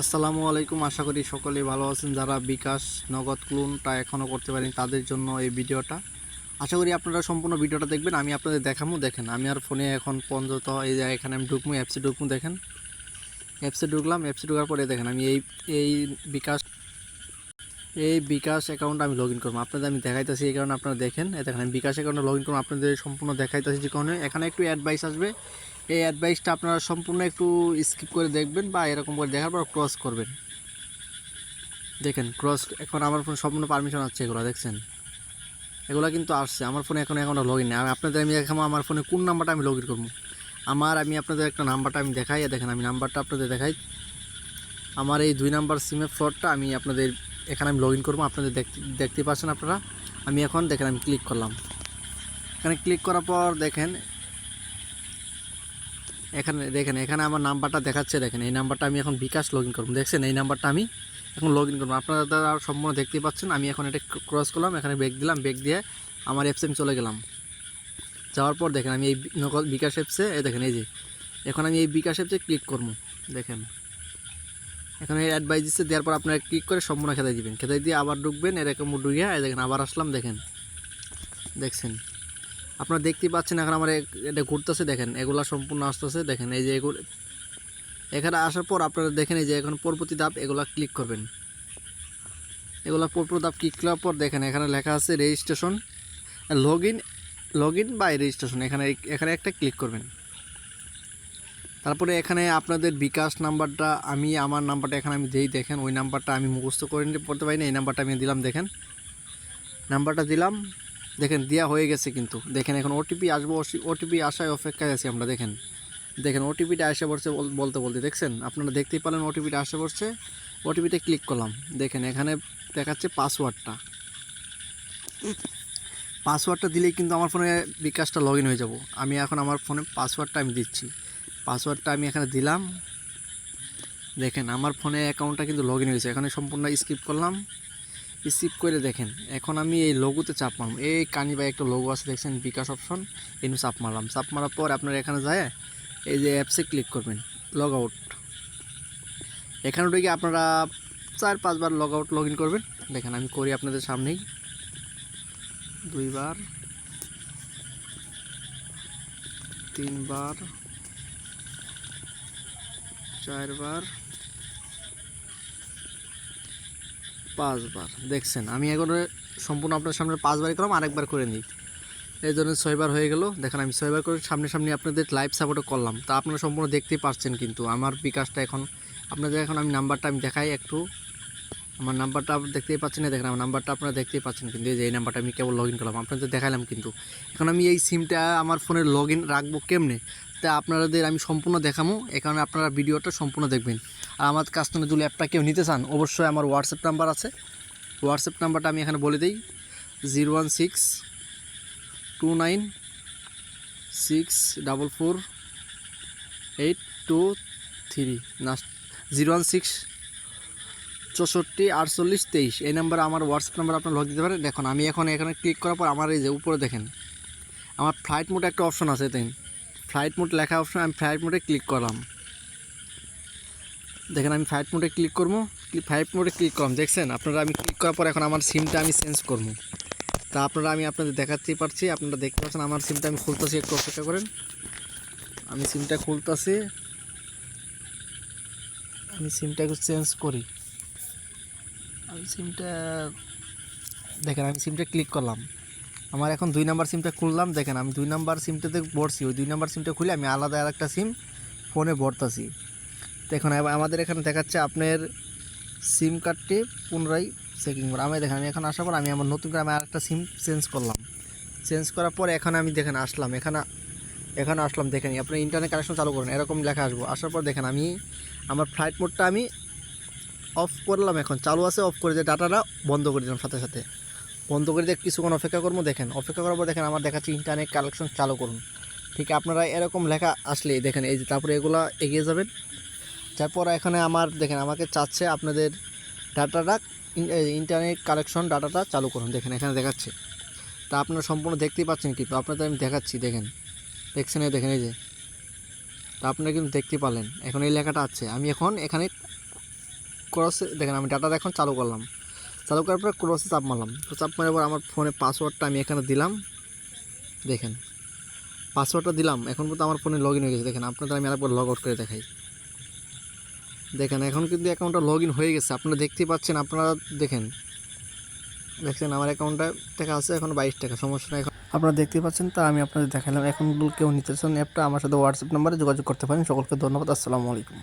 আসসালামু আলাইকুম। আশা করি সকলে ভালো আছেন। যারা বিকাশ, নগদ ক্লোনটা এখনও করতে পারেন, তাদের জন্য এই ভিডিওটা। আশা করি আপনারা সম্পূর্ণ ভিডিওটা দেখবেন, আমি আপনাদের দেখামো। দেখেন, আমি আর ফোনে এখন পঞ্চত এই যে এখানে আমি ঢুকমু অ্যাপসে ঢুকমু, দেখেন। অ্যাপসে ঢুকলাম অ্যাপসে ঢুকার পরে দেখেন, আমি এই এই বিকাশ এই বিকাশ অ্যাকাউন্ট আমি লগ ইন করব। আপনাদের আমি দেখাইতেছি, এই কারণে আপনারা দেখেন। এই দেখেন, আমি বিকাশ অ্যাকাউন্টে লগ ইন করব, আপনাদের সম্পূর্ণ দেখাইতেছি যে কারণে এখানে একটু অ্যাডভাইস আসবে। এই অ্যাডভাইসটা আপনারা সম্পূর্ণ একটু স্কিপ করে দেখবেন বা এরকম করে দেখার পর ক্রস করবেন। দেখেন ক্রস এখন আমার ফোন সম্পূর্ণ পারমিশন আছে এগুলো, দেখছেন? এগুলো কিন্তু আসছে, আমার ফোনে এখন এখনও লগ ইন আমি আপনাদের, আমি দেখাবো আমার ফোনে কোন নাম্বারটা আমি লগ ইন করব? আমার, আমি আপনাদের একটা নাম্বারটা আমি দেখাই। দেখেন, আমি নাম্বারটা আপনাদের দেখাই। আমার এই দুই নাম্বার সিমের ফ্লটটা আমি আপনাদের এখানে আমি লগ ইন করব, আপনাদের দেখতে দেখতে পাচ্ছেন আপনারা। আমি এখন, দেখেন, আমি ক্লিক করলাম। এখানে ক্লিক করার পর দেখেন, এখানে দেখেন, এখানে আমার নাম্বারটা দেখাচ্ছে, দেখেন, এই নাম্বারটা আমি এখন বিকাশ লগ ইন করব। দেখছেন, এই নাম্বারটা আমি এখন লগ ইন করব। আপনারা তারা সম্পূর্ণ দেখতেই পাচ্ছেন, আমি এখন এটা ক্রস করলাম, এখানে ব্যাগ দিলাম ব্যাগ দিয়ে আমার অ্যাপসে আমি চলে গেলাম। যাওয়ার পর দেখেন, আমি এই নগদ বিকাশ অ্যাপসে দেখেন, এই যে, এখন আমি এই বিকাশ অ্যাপসে ক্লিক করব। দেখেন। এখানে অ্যাডভাইস দিচ্ছে দেওয়ার পর আপনারা ক্লিক করে সম্পূর্ণ খেতে দিবেন। খেতে দিয়ে আবার ঢুকবেন, এরকম ঢুকিয়ে, এই দেখেন, আবার আসলাম, দেখেন। দেখছেন? আপনারা দেখতেই পাচ্ছেন এখন আমার এটা ঘুরতেছে, দেখেন, এগুলা সম্পূর্ণ আসতেছে, দেখেন, এই যে এগুলো এখানে আসার পর আপনারা দেখেন, এই যে এখন পরবর্তী ধাপ, এগুলা ক্লিক করবেন। এগুলা পরপর ধাপ ক্লিক করার পর দেখেন, এখানে লেখা আছে registration log in log in by registration এখানে এখানে একটা ক্লিক করবেন। তারপরে এখানে আপনাদের বিকাশ নাম্বারটা আমি, আমার নাম্বারটা এখানে আমি যেই দেখেন, ওই নাম্বারটা আমি মুখস্থ করে নিতে পড়তে পারি না, এই নাম্বারটা আমি দিলাম, দেখেন। নাম্বারটা দিলাম, দেখেন দেওয়া হয়ে গেছে কিন্তু। দেখেন, এখন ওটিপি আসব ওটিপি আসায় অপেক্ষায় আছি আমরা, দেখেন। দেখেন ওটিপিটা আসে পড়ছে বল- বলতে বলতে, দেখছেন? আপনারা দেখতেই পারলেন ওটিপিটা আসে পড়ছে। ওটিপিতে ক্লিক করলাম। দেখেন, এখানে দেখাচ্ছে পাসওয়ার্ডটা পাসওয়ার্ডটা দিলেই কিন্তু আমার ফোনে বিকাশটা লগ হয়ে যাব। আমি এখন আমার ফোনে পাসওয়ার্ডটা আমি দিচ্ছি। পাসওয়ার্ডটা আমি এখানে দিলাম। দেখেন, আমার ফোনে অ্যাকাউন্টটা কিন্তু লগ ইন হয়েছে। এখানে সম্পূর্ণ স্কিপ করলাম। স্কিপ করে দেখেন, এখন আমি এই লোগোতে চাপ মারলাম এই কানি বা একটা লোগো আছে, দেখছেন? বিকাশ অপশন এনু চাপ মারলাম। চাপ মারার পর আপনারা এখানে যায়, এই যে অ্যাপসে ক্লিক করবেন লগ আউট এখানে ঢুকে আপনারা চার, পাঁচবার লগ আউট লগ ইন করবেন। দেখেন, আমি করি আপনাদের সামনেই। দুইবার, তিনবার চারবার, পাঁচবার। দেখছেন, আমি এখন সম্পূর্ণ আপনার সামনে পাঁচবার করলাম, আরেকবার করে নিই। এই জন্য ছয়বার হয়ে গেল। দেখেন, আমি ছয়বার করে সামনে সামনে আপনাদের লাইভ সাপোর্টও করলাম। তা আপনারা সম্পূর্ণ দেখতেই পারছেন কিন্তু। আমার বিকাশটা এখন, আপনাদের এখন আমি নাম্বারটা আমি দেখাই একটু। আমার নাম্বারটা দেখতেই পাচ্ছেন না দেখেন আমার নাম্বারটা আপনারা দেখতেই পাচ্ছেন কিন্তু এই যে এই নাম্বারটা আমি কেবল লগ ইন করলাম। আপনাদের দেখালাম কিন্তু। এখন আমি এই সিমটা আমার ফোনে লগ ইন রাখব কেমনে? তা আপনাদের আমি সম্পূর্ণ দেখাবো এখানে আপনারা ভিডিওটা সম্পূর্ণ দেখবেন। আর আমার কাছ থেকে যদি অ্যাপটা কেউ নিতে চান, অবশ্যই আমার হোয়াটসঅ্যাপ নাম্বার আছে। হোয়াটসঅ্যাপ নাম্বারটা আমি এখানে বলে দিই zero one six two nine six double four eight two three না জিরো ওয়ান সিক্স চৌষট্টি, আটচল্লিশ, তেইশ। এই নাম্বার আমার হোয়াটসঅ্যাপ নাম্বার আপনার লগ দিতে পারেন দেখুন, আমি এখন এখানে ক্লিক করার পর আমার এই যে উপরে দেখেন, আমার ফ্লাইট মোড একটা অপশন আছে তাই ফ্লাইট মোড লেখা অপশন আমি ফ্লাইট মোডে ক্লিক করলাম। দেখেন, আমি ফ্লাইট মোডে ক্লিক করব। ফ্লাইট মোডে ক্লিক করলাম। দেখছেন, আপনারা আমি ক্লিক করার পর এখন আমার সিমটা আমি চেঞ্জ করব। তা আপনারা আমি আপনাদের দেখাতেই পারছি, আপনারা দেখতে পাচ্ছেন আমার সিমটা আমি খুলতেছি, একটু অপেক্ষা করেন। আমি সিমটা খুলতেছি। আমি সিমটা একটু চেঞ্জ করি। সিমটা, দেখেন আমি সিমটা ক্লিক করলাম। আমার এখন দুই নাম্বার সিমটা খুললাম, দেখেন আমি দুই নাম্বার সিমটাতে ভরছি, ওই দুই নাম্বার সিমটা খুলে আমি আলাদা আর একটা সিম ফোনে ভরতাছি। দেখুন আমাদের এখানে দেখাচ্ছে আপনার সিম কার্ডটি পুনরায় চেকিং করা। আমি দেখেন, আমি এখন আসার পর আমি আমার নতুন করে আমি আরেকটা সিম চেঞ্জ করলাম। চেঞ্জ করার পর এখানে আমি দেখেন আসলাম, এখানে এখানে আসলাম, দেখেন আপনার ইন্টারনেট কানেকশন চালু করুন, এরকম লেখা আসব। আসার পর দেখেন আমি আমার ফ্লাইট মোডটা আমি অফ করলাম এখন। চালু আছে, অফ করে দিয়ে ডাটাটা বন্ধ করে দিলাম সাথে সাথে। বন্ধ করে দিয়ে কিছুক্ষণ অপেক্ষা করব, দেখেন। অপেক্ষা করার পর দেখেন, আমার দেখাচ্ছি ইন্টারনেট কালেকশন চালু করুন। ঠিক আপনারা এরকম লেখা আসলে দেখেন, এই যে তারপরে এগুলো এগিয়ে যাবেন। তারপর এখানে আমার দেখেন, আমাকে চাচ্ছে আপনাদের ডাটাটা ইন্টারনেট কালেকশন ডাটাটা চালু করুন। দেখেন, এখানে দেখাচ্ছে। তা আপনারা সম্পূর্ণ দেখতেই পাচ্ছেন কিন্তু, আপনাদের আমি দেখাচ্ছি, দেখেন। দেখছেন দেখেন এই যে। তা আপনারা কিন্তু দেখতে পারলেন, এখন এই লেখাটা আছে। আমি এখন এখানে ক্রসে, দেখেন আমি ডাটা এখন চালু করলাম। চালু করার পর ক্রসে চাপ মারলাম। তো চাপ মারার পর আমার ফোনে পাসওয়ার্ডটা আমি এখানে দিলাম। দেখেন পাসওয়ার্ডটা দিলাম। এখন পর্যন্ত আমার ফোনে লগ ইন হয়ে গেছে। দেখেন, আপনাদের আমি আরেকবার লগ আউট করে দেখাই। দেখেন, এখন কিন্তু অ্যাকাউন্টটা লগ ইন হয়ে গেছে। আপনারা দেখতেই পাচ্ছেন, আপনারা দেখেন। দেখছেন, আমার অ্যাকাউন্টটা টাকা আছে, এখন বাইশ টাকা, সমস্যা নেই। আপনারা দেখতেই পাচ্ছেন, তা আমি আপনাদের দেখালাম। এখন কেউ নিতে চান অ্যাপটা, আমার সাথে হোয়াটসঅ্যাপ নাম্বারে যোগাযোগ করতে পারেন। সকলকে ধন্যবাদ, আসসালামু আলাইকুম।